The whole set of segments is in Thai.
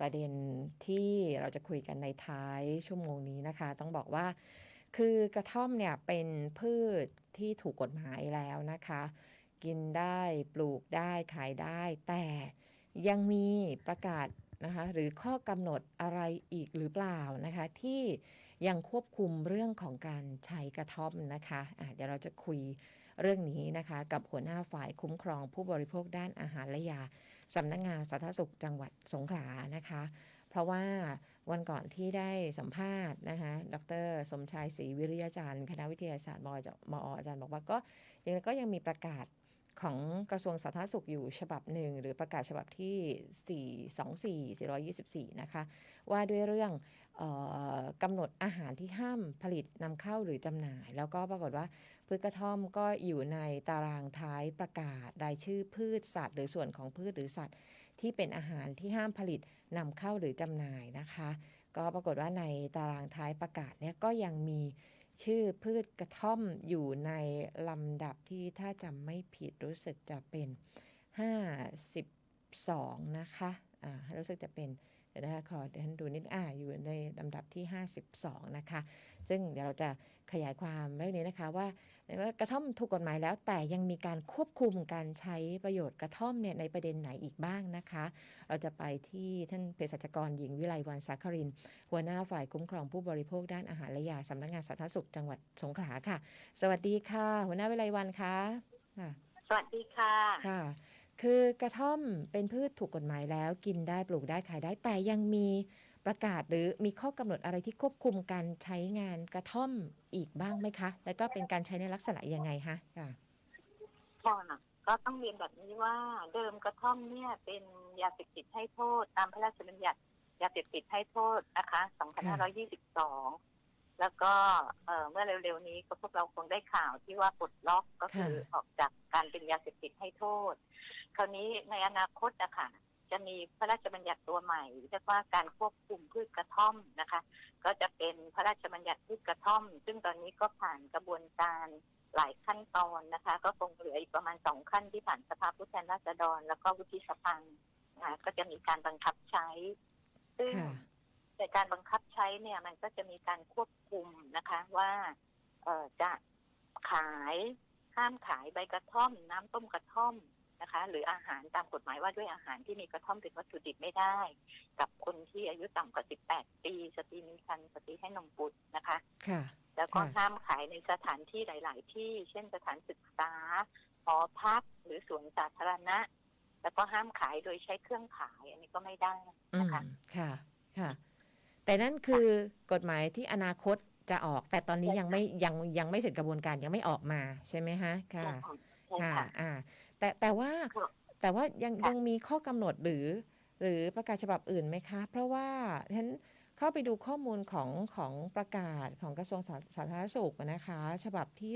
ประเด็นที่เราจะคุยกันในท้ายชั่วโมงนี้นะคะ ต้องบอกว่า คือกระท่อมเนี่ยเป็นพืชที่ถูกกฎหมายแล้วนะคะ กินได้ปลูกได้ขายได้ แต่ยังมีประกาศนะคะหรือข้อกำหนดอะไรอีกหรือเปล่านะคะ ที่ยังควบคุมเรื่องของการใช้กระท่อมนะคะะเดี๋ยวเราจะคุย เรื่องนี้นะคะ กับหัวหน้าฝ่ายคุ้มครองผู้บริโภคด้านอาหารและยาสำนักงงานสาธารณสุขจังหวัดสงขลานะคะ เพราะว่าวันก่อนที่ได้สัมภาษณ์นะคะดร สมชายศรีวิริยาจารย์คณะวิทยาศาสตร์มอมออาจารย์บอกว่าก็ยังก็ยังมีประกาศของกระทรวงสาธารณสุขอยู่ฉบับหนึ่ง หรือประกาศฉบับที่ 424 424 นะคะ ว่าด้วยเรื่องออกำหนดอาหารที่ห้ามผลิตนำเข้าหรือจำหน่าย แล้วก็ปรากฏว่า พืชกระท่อมก็อยู่ในตารางท้ายประกาศรายชื่อพืชสัตว์ หรือส่วนของพืชหรือสัตว์ ที่เป็นอาหารที่ห้ามผลิตนำเข้าหรือจำหน่ายนะคะ ก็ปรากฏว่าในตารางท้ายประกาศเนี่ยก็ยังมีชื่อพืชกระท่อมอยู่ในลำดับที่ถ้าจำไม่ผิดรู้สึกจะเป็น 52 นะคะ อ่า รู้สึกจะเป็น นะคะขอเดี๋ยวดูนิดอ่าอยู่ในลำดับที่ 52 นะคะ ซึ่งเดี๋ยวเราจะขยายความเรื่องนี้นะคะว่าว่ากระท่อมถูกกฎหมายแล้ว แต่ยังมีการควบคุมการใช้ประโยชน์กระท่อมเนี่ยในประเด็นไหนอีกบ้างนะคะ เราจะไปที่ท่านเภสัชกรหญิงวิไลวันสาคริน หัวหน้าฝ่ายคุ้มครองผู้บริโภคด้านอาหารและยาสำนักงานสาธารณสุขจังหวัดสงขลาค่ะ สวัสดีค่ะ หัวหน้าวิไลวันคะค่ะสวัสดีค่ะค่ะ คือกระท่อมเป็นพืชถูกกฎหมายแล้วกินได้ปลูกได้ขายได้ แต่ยังมีประกาศหรือมีข้อกำหนดอะไรที่ควบคุมการใช้งานกระท่อมอีกบ้างไหมคะ แล้วก็เป็นการใช้ในลักษณะยังไงคะค่ะค่ะก็ต้องเรียนแบบนี้ว่าเดิมกระท่อมเนี่ยเป็นยาเสพติดให้โทษตามพระราชบัญญัติยาเสพติดให้โทษนะคะ 2522 แล้วก็เอ่อเมื่อเร็วๆนี้ก็พวกเราคงได้ข่าวที่ว่าปลดล็อกก็คือออกจากการเป็นยาเสพติดให้โทษ คราวนี้ในอนาคตนะคะจะมีพระราชบัญญัติตัวใหม่เรียกว่าการควบคุมพืชกระท่อมนะคะ ก็จะเป็นพระราชบัญญัติพืชกระท่อม ซึ่งตอนนี้ก็ผ่านกระบวนการหลายขั้นตอนนะคะ ก็คงเหลืออีกประมาณสองขั้นที่ผ่านสภาผู้แทนราษฎร แล้วก็วุฒิสภานะคะก็จะมีการบังคับใช้ ซึ่ง ค่ะในการบังคับใช้เนี่ยมันก็จะมีการควบคุมนะคะว่าเอ่อจะขายห้ามขายใบกระท่อม น้ำต้มกระท่อมนะคะ หรืออาหารตามกฎหมายว่าด้วยอาหารที่มีกระท่อมเป็นวัตถุดิบไม่ได้ กับคนที่อายุต่ำกว่า 18 ปีสตรีมีครรภ์สตรีให้นมบุตรนะคะค่ะแล้วก็ค่ะห้ามขายในสถานที่หลาย ๆ ที่ เช่นสถานศึกษาหอพักหรือสวนสาธารณะ แล้วก็ห้ามขายโดยใช้เครื่องขาย อันนี้ก็ไม่ได้อืมนะคะค่ะ ค่ะ แต่นั่นคือกฎหมายที่อนาคตจะออก แต่ตอนนี้ใช่ยังไม่ยังยังไม่เสร็จกระบวนการยังไม่ออกมาใช่ไหมฮะค่ะใช่ค่ะค่ะ อ่า แต่แต่ว่าค่ะแต่ว่ายังค่ะยังมีข้อกำหนดหรือ หรือประกาศฉบับอื่นไหมคะ เพราะว่าฉันเข้าไปดูข้อมูลของของประกาศของกระทรวงสาสาธารณสุขนะคะ ฉบับที่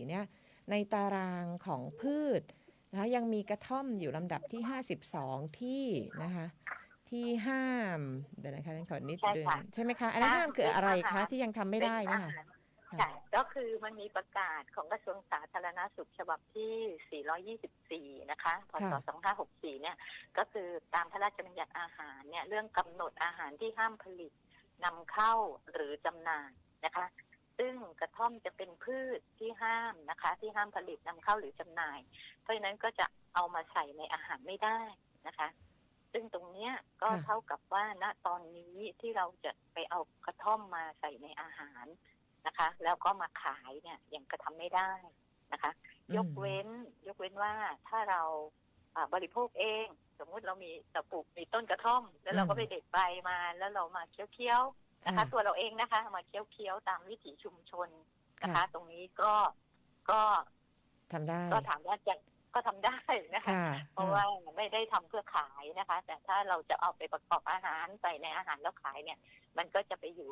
424 เนี่ยในตารางของพืชนะคะยังมีกระท่อมอยู่ลำดับที่ 52 ที่นะคะ ที่ห้ามเดี๋ยวนะคะขอนิดใช่เดือนค่ะใช่ไหมคะอันนั้นห้ามห้ามคืออะไรเป็นอาคะหารที่ยังทำไม่ได้เป็นนะอาคะหารค่ะก็คือมันมีประกาศของกระทรวงสาธารณสุขฉบับที่ 424 นะคะ พศ 2564 เนี่ย ก็คือตามพระราชบัญญัติอาหารเนี่ย เรื่องกำหนดอาหารที่ห้ามผลิตนำเข้าหรือจำหน่ายนะคะ ซึ่งกระท่อมจะเป็นพืชที่ห้ามนะคะ ที่ห้ามผลิตนำเข้าหรือจำหน่าย เพราะฉะนั้นก็จะเอามาใส่ในอาหารไม่ได้นะคะ ซึ่งตรงเนี้ยก็ค่ะเท่ากับว่าณตอนนี้ที่เราจะไปเอากระท่อมมาใส่ในอาหารนะคะ แล้วก็มาขายเนี่ยยังกระทำไม่ได้นะคะ ยกเว้น ยกเว้นว่าถ้าเราอ่าบริโภคเอง สมมุติเรามีเราปลูกมีต้นกระท่อม แล้วเราก็ไปเด็ดใบมาแล้วเรามาเคี้ยวๆนะคะ ตัวเราเองนะคะ มาเคี้ยวๆตามวิถีชุมชนนะคะ ตรงนี้ก็ก็ทำได้ก็ถามว่าจะ ก็ทำได้นะคะค่ะเพราะว่าไม่ได้ทำเพื่อขายนะคะ แต่ถ้าเราจะเอาไปประกอบอาหารใส่ในอาหารแล้วขายเนี่ย มันก็จะไปอยู่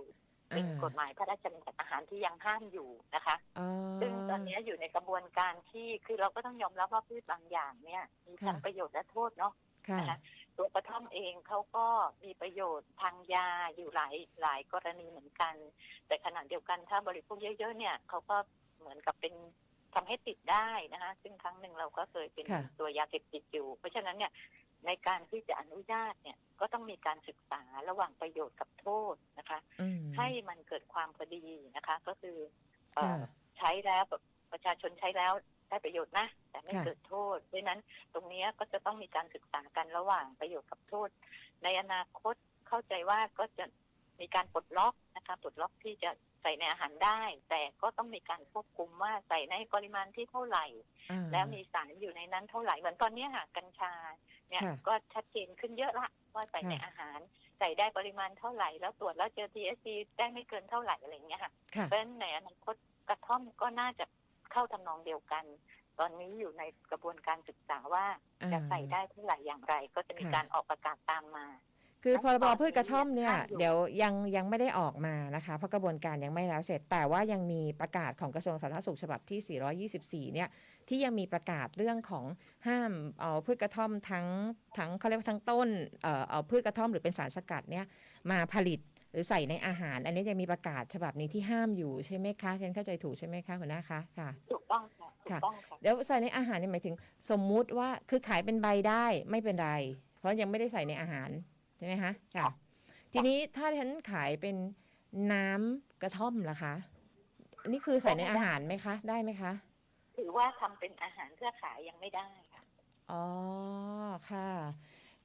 เป็นอ่ากฎหมายพระราชบัญญัติอาหารที่ยังห้ามอยู่นะคะอ๋อซึ่งตอนนี้อยู่ในกระบวนการที่คือเราก็ต้องยอมรับว่าพืชบางอย่างเนี่ยมีทั้งค่ะประโยชน์และโทษเนาะค่ะนะคะตัวกระท่อมเองเขาก็มีประโยชน์ทางยาอยู่หลายหลายกรณีเหมือนกัน แต่ขณะเดียวกันถ้าบริโภคเยอะๆเนี่ยเขาก็เหมือนกับเป็น ทำให้ติดได้นะคะ ซึ่งครั้งหนึ่งเราก็เคยเป็นค่ะตัวยาเสพติดอยู่ เพราะฉะนั้นเนี่ยในการที่จะอนุญาตเนี่ยก็ต้องมีการศึกษาระหว่างประโยชน์กับโทษนะคะอืมให้มันเกิดความพอดีนะคะ ก็คือเอ่ค่ะอใช้แล้วแบบประชาชนใช้แล้วได้ประโยชน์นะแต่ไม่ค่ะเกิดโทษเพราะฉะนั้นตรงเนี้ยก็จะต้องมีการศึกษากันระหว่างประโยชน์กับโทษ ในอนาคตเข้าใจว่าก็จะมีการปลดล็อกนะคะปลดล็อกที่จะ ใส่ในอาหารได้ แต่ก็ต้องมีการควบคุมว่าใส่ในปริมาณที่เท่าไหร่ อ่า แล้วมีสารอยู่ในนั้นเท่าไหร่เหมือนตอนเนี้ยค่ะกัญชาเนี่ยค่ะก็ชัดเจนขึ้นเยอะละว่าใส่ในค่ะ อาหาร ใส่ได้ปริมาณเท่าไหร่ แล้วตรวจแล้วเจอ THC ได้ไม่เกินเท่าไหร่อะไรอย่างเงี้ยค่ะ ค่ะ เพราะฉะนั้นในอนาคตกระท่อมก็น่าจะเข้าทำนองเดียวกัน ตอนนี้อยู่ในกระบวนการศึกษาว่า จะใส่ได้เท่าไหร่อย่างไร ก็จะมีค่ะ การออกประกาศตามมา คือพรบขั้นตอนพืชกระท่อมเนี่ยห้ามอยู่เดี๋ยวยังยังไม่ได้ออกมานะคะเพราะกระบวนการยังไม่แล้วเสร็จ แต่ว่ายังมีประกาศของกระทรวงสาธารณสุขฉบับที่ 424 เนี่ยที่ยังมีประกาศเรื่องของห้ามเอาพืชกระท่อมทั้งทั้งเขาเรียกว่าทั้งต้นเอ่อเอาพืชกระท่อมหรือเป็นสารสกัดเนี่ยมาผลิตหรือใส่ในอาหาร อันนี้ยังมีประกาศฉบับนี้ที่ห้ามอยู่ใช่ไหมคะฉันเข้าใจถูกใช่ไหมคะหัวหน้าคะค่ะถูกต้องค่ะถูค่ะกต้องค่ะเดี๋ยวใส่ในอาหารเนี่ยหมายถึงสมมุติว่าคือขายเป็นใบได้ไม่เป็นไร เพราะยังไม่ได้ใส่ในอาหารใช่ไหมคะค่ะ ทีนี้ถ้าฉันขายเป็นน้ำกระท่อมล่ะคะ อันนี้คือใส่ในอาหารไหมคะ ได้ไหมคะ ถือว่าทำเป็นอาหารเพื่อขายยังไม่ได้ค่ะ อ๋อ ค่ะ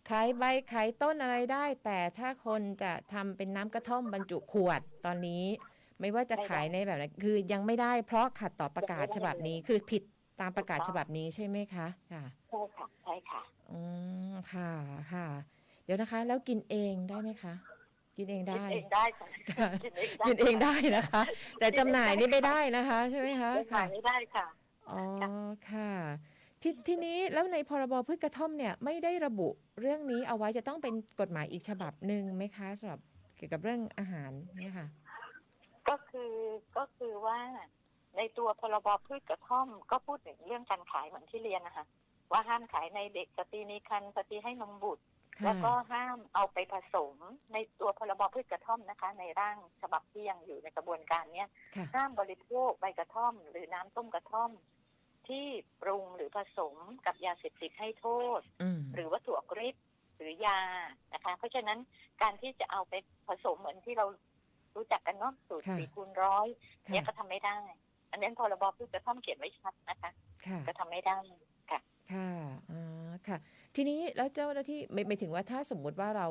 ขายใบขายต้นอะไรได้ แต่ถ้าคนจะทำเป็นน้ำกระท่อมบรรจุขวดตอนนี้ ไม่ว่าจะขายในแบบไหนคือยังไม่ได้เพราะขัดต่อประกาศฉบับนี้คือผิดตามประกาศฉบับนี้ใช่ไหมคะ ค่ะ ใช่ค่ะ ใช่ค่ะ อืม ค่ะ ค่ะ เดี๋ยวนะคะ แล้วกินเองได้ไหมคะ กินเองกินได้เองได้ค่ะค่ะกินเองได้กินเองได้นะคะ แต่จำหน่ายนี่ไม่ได้นะคะ ใช่ไหมคะไม่ขาค่ะยไม่ได้ค่ะอ๋อค่ะทีทีนี้แล้วในพรบพืชกระท่อมเนี่ยไม่ได้ระบุเรื่องนี้เอาไว้จะต้องเป็นกฎหมายอีกฉบับหนึ่งไหมคะสำหรับเกี่ยวกับเรื่องอาหารเนี่ยค่ะ ก็คือก็คือว่าในตัวพรบพืชกระท่อม ก็พูดถึงเรื่องการขายเหมือนที่เรียนนะคะว่าห้ามขายในเด็กสตรีมีครรภ์สตรีให้นมบุตรค่ะ แล้วก็ห้ามเอาไปผสมในตัวพรบพืชกระท่อมนะคะ ในร่างฉบับที่ยังอยู่ในกระบวนการเนี้ยค่ะห้ามบริโภคใบกระท่อม หรือน้ำต้มกระท่อม ที่ปรุงหรือผสมกับยาเสพติดให้โทษอืมหรือวัตถุออกฤทธิ์หรือยานะคะ เพราะฉะนั้นการที่จะเอาไปผสมเหมือนที่เรารู้จักกันเนาะสูตรค่ะสี่คูณร้อยค่ะเนี่ยก็ทำไม่ได้ อันนั้นพรบพืชกระท่อมเขียนไว้ชัดนะคะค่ะก็ทำไม่ได้ค่ะ ค่ะอ๋อค่ะ ทีนี้แล้วเจ้าหน้าที่ไม่ไม่ถึงว่าถ้าสมมุติว่าเรา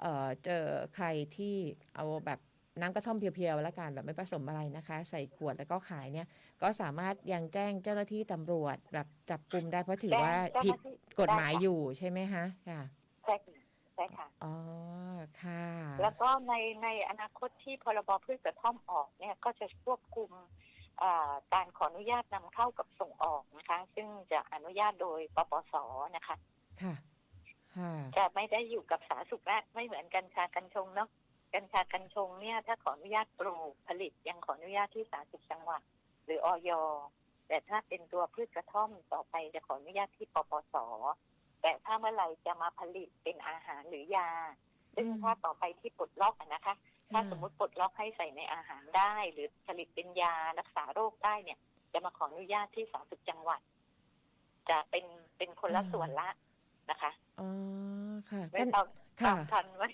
เอ่อเจอใครที่เอาแบบน้ำกระท่อมเพียวๆแล้วกันแบบไม่ผสมอะไรนะคะ ใส่ขวดแล้วก็ขายเนี่ย ก็สามารถยังแจ้งเจ้าหน้าที่ตำรวจแบบจับกลุ่มได้เพราะถือว่าแจ้งผิดเจ้าหน้าที่กฎหมายได้ค่ะอยู่ใช่ไหมคะค่ะใช่ค่ะใช่ค่ะอ๋อค่ะ แล้วก็ในในอนาคตที่พรบพืชกระท่อมออกเนี่ยก็จะควบคุมอ่าการขออนุญาตนำเข้ากับส่งออกนะคะ ซึ่งจะอนุญาตโดยปปสนะคะ ค่ะค่ะจะไม่ได้อยู่กับสาธารณสุขและไม่เหมือนกัญชากัญชงเนาะกัญชากัญชงเนี่ย ถ้าขออนุญาตปลูกผลิตยังขออนุญาตที่สาธารณสุขจังหวัดหรืออยแต่ถ้าเป็นตัวพืชกระท่อมต่อไปจะขออนุญาตที่ปปสแต่ถ้าเมื่อไหร่จะมาผลิตเป็นอาหารหรือยา ซึ่งอืมถ้าต่อไปที่ปลดล็อกอะนะคะ ถ้าสมมติปลดล็อกให้ใส่ในอาหารได้ หรือผลิตเป็นยารักษาโรคได้เนี่ย จะมาขออนุญาตที่สาธารณสุขจังหวัด จะเป็นเป็นคนละส่วนละ นะคะอ๋อค่ะไม่ท่านต้องค่ะตามทันไว้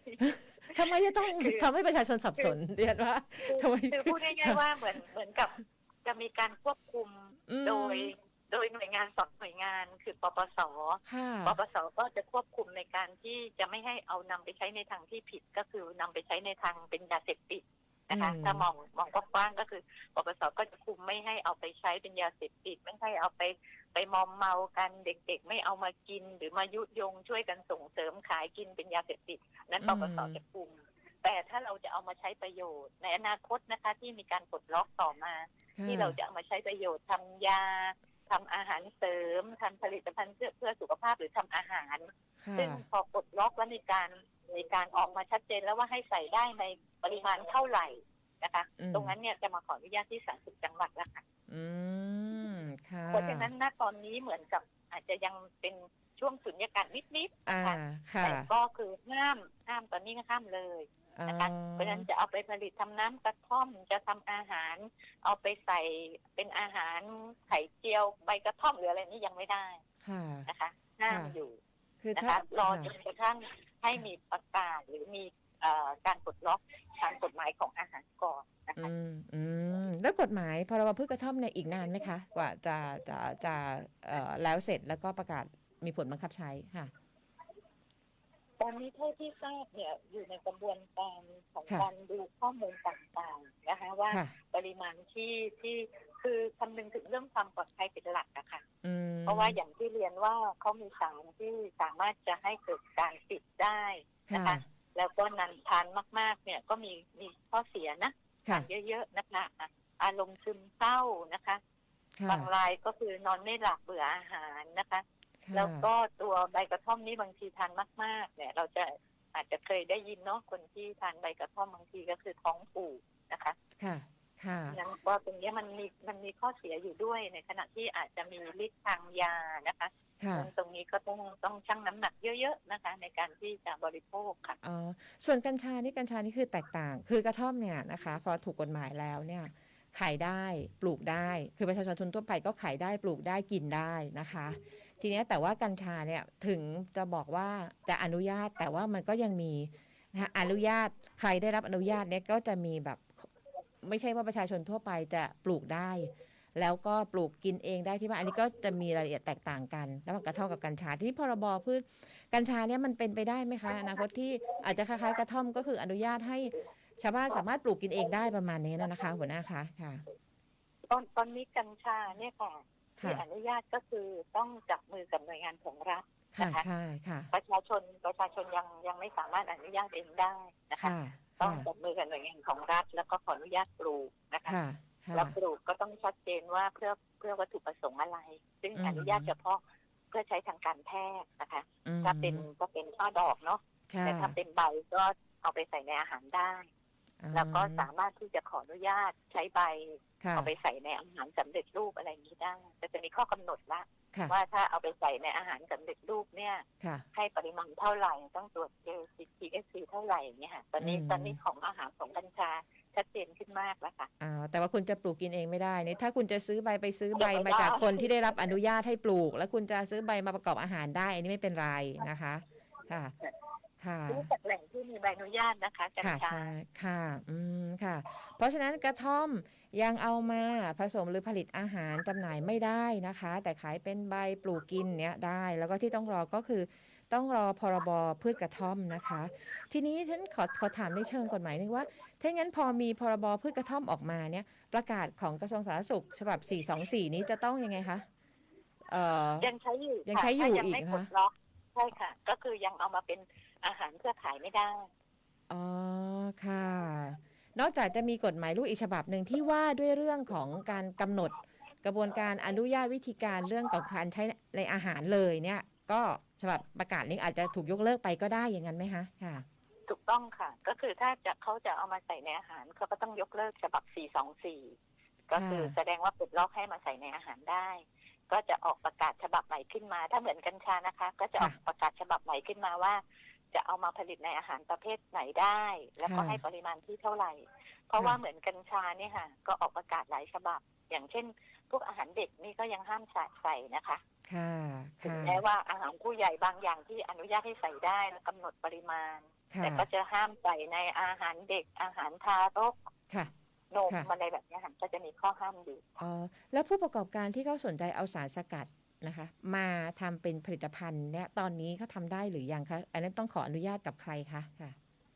ทำไมจะต้องคือทำให้ประชาชนสับสนเรียนว่าทำไมคือพูดง่ายๆว่าเหมือนเหมือนกับ จะมีการควบคุมอืมโดยโดยหน่วยงานสองหน่วยงานคือปปสค่ะปปส ก็จะควบคุมในการที่จะไม่ให้เอานำไปใช้ในทางที่ผิดก็คือนำไปใช้ในทางเป็นยาเสพติด นะคะอืมถ้ามองมองกว้างๆก็คือปปสก็จะคุมไม่ให้เอาไปใช้เป็นยาเสพติดไม่ให้เอาไปไปมอมเมากันเด็กๆ ไม่เอามากิน หรือมายุยงช่วยกันส่งเสริมขายกินเป็นยาเสพติด นั้นปปสจะคุม แต่ถ้าเราจะเอามาใช้ประโยชน์ ในอนาคตนะคะ ที่มีการปลดล็อกต่อมา ที่เราจะเอามาใช้ประโยชน์ทำยาทำอาหารเสริมทำผลิตภัณฑ์เพื่อเพื่อสุขภาพหรือทำอาหารค่ะซึ่งพอปลดล็อกแล้วมีการมีการออกมาชัดเจนแล้วว่าให้ใส่ได้ใน ปริมาณเท่าไหร่นะคะ อืม ตรงนั้นเนี่ยจะมาขออนุญาตที่สาธารณสุขจังหวัดแล้วค่ะอืมค่ะเพราะฉะนั้นณตอนนี้เหมือนกับอาจจะยังเป็นช่วงสุญญากาศนิดๆอ่านะคะค่ะแต่ก็คือห้ามห้ามตอนนี้ก็ห้ามเลย นะคะเพราะฉะนั้นจะเอาไปผลิตทำน้ำกระท่อมจะทำอาหาร เอาไปใส่เป็นอาหารไข่เจียวใบกระท่อมหรืออะไรนี่ยังไม่ได้ค่ะ นะคะห้ามค่ะ อยู่คืคือนะถ้าคะรอจค่ะนกระทั่งให้มีประกาศหรือมีเอ่อการปลดล็อก ทางกฎหมายของอาหารก่อนนะคะอืมอืมแล้วกฎหมายพรบพืชกระท่อมเนี่ยอีกนานไหมคะ กว่าจะจะจะเอ่อแล้วเสร็จแล้วก็ประกาศมีผลบังคับใช้ค่ะ ตอนนี้เท่าที่ทราบเนี่ยอยู่ในกระบวนการของค่ะ การดูข้อมูลต่างๆนะคะ ว่าค่ะ ปริมาณที่ที่คือคำนึงถึงเรื่องความปลอดภัยเป็นหลักอะค่ะอืมเพราะว่าอย่างที่เรียนว่าเขามีสารที่สามารถจะให้เกิดการติดได้นะค่ะคะ แล้วก็นันทานมาก ๆ เนี่ยก็มีมีข้อเสียนะค่ะเยอะๆนะคะอะอารมณ์ซึมเศร้านะคะค่ะบางรายก็คือนอนไม่หลับเบื่ออาหารนะคะค่ะแล้วก็ตัวใบกระท่อมนี่บางทีทานมาก ๆ เนี่ย เราจะอาจจะเคยได้ยินเนาะคนที่ทานใบกระท่อมบางทีก็คือท้องผูกนะคะ ค่ะค่ะนั้นก็ตรงเนี้ยมันมีมันมีข้อเสียอยู่ด้วยในขณะที่อาจจะมีฤทธิ์ทางยานะคะค่ะซึ่งตรงนี้ก็ต้องต้องชั่งน้ำหนักเยอะๆนะคะ ในการที่จะบริโภคค่ะอ๋อส่วนกัญชานี่กัญชานี่คือแตกต่าง คือกระท่อมเนี่ยนะคะ พอถูกกฎหมายแล้วเนี่ยขายได้ปลูกได้ คือประชาชนทั่วไปก็ขายได้ปลูกได้กินได้นะคะ ทีเนี้ยแต่ว่ากัญชาเนี่ยถึงจะบอกว่าจะอนุญาตแต่ว่ามันก็ยังมีนะคะอนุญาตใครได้รับอนุญาตเนี่ยก็จะมีแบบ ไม่ใช่ว่าประชาชนทั่วไปจะปลูกได้ แล้วก็ปลูกกินเองได้ที่บ้านอันนี้ก็จะมีรายละเอียดแตกต่างกันระหว่างกระท่อมกับกัญชาที่พรบพืชกัญชาเนี่ยมันเป็นไปได้ไหมคะอนาคตที่อาจจะคล้ายๆกระท่อมก็คืออนุญาตให้ชาวบ้านสามารถปลูกกินเองได้ประมาณนี้นะนะคะ หัวหน้าคะค่ะ ตอนตอนนี้กัญชาเนี่ยค่ะที่ค่ะอนุญาตก็คือต้องจับมือกับหน่วยงานของรัฐค่ะนะคะใช่ค่ะ ประชาชนประชาชนยังยังไม่สามารถอนุญาตเองได้นะคะค่ะ ต้องค่ะจับมือกับหน่วยงานของรัฐ แล้วก็ขออนุญาตปลูกนะคะค่ะค่ะแล้วปลูกก็ต้องชัดเจนว่าเพื่อเพื่อวัตถุประสงค์อะไร ซึ่งอืมอนุญาตเฉพาะเพื่อใช้ทางการแพทย์นะคะอืมถ้าเป็นก็เป็นช่อดอกเนาะค่ะแต่ถ้าเป็นใบก็เอาไปใส่ในอาหารได้ แล้วก็สามารถที่จะขออนุญาตใช้ใบค่ะเอาไปใส่ในอาหารสำเร็จรูปอะไรอย่างนี้ได้แต่จะมีข้อกำหนดละ ค่ะว่าถ้าเอาไปใส่ในอาหารสำเร็จรูปเนี่ย ค่ะ ให้ปริมาณเท่าไหร่ต้องตรวจเจล THC เท่าไหร่เนี่ยค่ะ ตอนนี้อืม ตอนนี้ของอาหารของกัญชาชัดเจนขึ้นมากแล้วค่ะ อ่าแต่ว่าคุณจะปลูกกินเองไม่ได้นี่ถ้าคุณจะซื้อใบไปซื้อใบยังไม่มาจากได้คนที่ได้รับอนุญาตให้ปลูก แล้วคุณจะซื้อใบมาประกอบอาหารได้อันนี้ไม่เป็นไรนะคะ ค่ะ ค่ะรู้จากแหล่งที่มีใบอนุญาตนะคะกัญค่ะชาใช่ค่ะ อืมค่ะ เพราะฉะนั้นกระท่อมยังเอามาผสมหรือผลิตอาหารจำหน่ายไม่ได้นะคะ แต่ขายเป็นใบปลูกกินเนี้ยได้ แล้วก็ที่ต้องรอก็คือต้องรอพรบพืชกระท่อมนะคะ ทีนี้ฉันขอขอถามในเชิงกฎหมายนึงว่าถ้างั้นพอมีพรบพืชกระท่อมออกมาเนี่ย ประกาศของกระทรวงสาธารณสุข ฉบับ 424 นี้จะต้องยังไงคะเอ่อยังใช้อยู่ยังค่ะใช้อยู่ถ้ายังอีกไม่นะคะปลดล็อกใช่ค่ะ ก็คือยังเอามาเป็น อาหารเพื่อขายไม่ได้ อ๋อค่ะ นอกจากจะมีกฎหมายลูกอีกฉบับหนึ่งที่ว่าด้วยเรื่องของการกำหนดกระบวนการอนุญาตวิธีการเรื่องของการใช้ในอาหารเลยเนี่ย ก็ฉบับประกาศนี้อาจจะถูกยกเลิกไปก็ได้อย่างนั้นไหมคะค่ะ ถูกต้องค่ะ ก็คือถ้าจะเขาจะเอามาใส่ในอาหารเขาก็ต้องยกเลิกฉบับ 424 ก็คือค่ะแสดงว่าปลดล็อกให้มาใส่ในอาหารได้ ก็จะออกประกาศฉบับใหม่ขึ้นมา ถ้าเหมือนกัญชานะคะ ก็จะออกประกาศฉบับใหม่ขึ้นมาว่า จะเอามาผลิตในอาหารประเภทไหนได้ แล้วก็ค่ะ ให้ปริมาณที่เท่าไหร่ เพราะค่ะว่าเหมือนกัญชาเนี่ยค่ะ ก็ออกประกาศหลายฉบับ อย่างเช่น พวกอาหารเด็กนี่ก็ยังห้ามใส่ใส่นะคะ ค่ะถึงค่ะแม้ว่าอาหารผู้ใหญ่บางอย่างที่อนุญาตให้ใส่ได้และกำหนดปริมาณ ค่ะแต่ก็จะห้ามใส่ในอาหารเด็กอาหารทารกค่ะ นมค่ะ อะไรแบบเนี้ยค่ะก็จะมีข้อห้ามอยู่ อ๋อแล้วผู้ประกอบการที่เขาสนใจเอาสารสกัด นะคะมาทำเป็นผลิตภัณฑ์เนี่ยตอนนี้เขาทำได้หรือยังคะอันนั้นต้องขออนุญาตกับใครคะค่ะ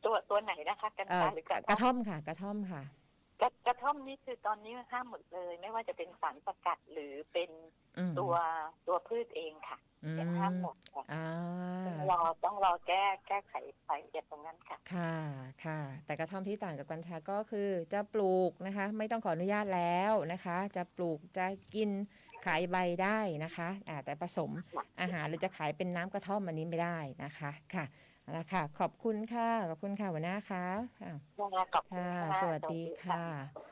ตัวตัวไหนนะคะกัญเอ่ชาอหรือกกระระกระท่อมท่อมค่ะ กระท่อมค่ะกระกระท่อมนี่คือตอนนี้ห้ามหมดเลย ไม่ว่าจะเป็นสารสกัดหรือเป็นอืมตัวตัวพืชเองค่ะอืมยังห้ามหมดค่ะอ่าต้องรอต้องรอแก้แก้ไขรายละเอียดตรงนั้นค่ะ ค่ะค่ะ แต่กระท่อมที่ต่างกับกัญชาก็คือจะปลูกนะคะ ไม่ต้องขออนุญาตแล้วนะคะ จะปลูกจะกิน ขายใบได้นะคะอ่าแต่ผสมอาหารหรือจะขายเป็นน้ำกระท่อมอันนี้ไม่ได้นะคะค่ะเอาละค่ะขอบคุณค่ะขอบคุณค่ะหัวหน้าค่ะค่ะขอบคุณค่ะค่ะสวัสดีค่ะสวัสดี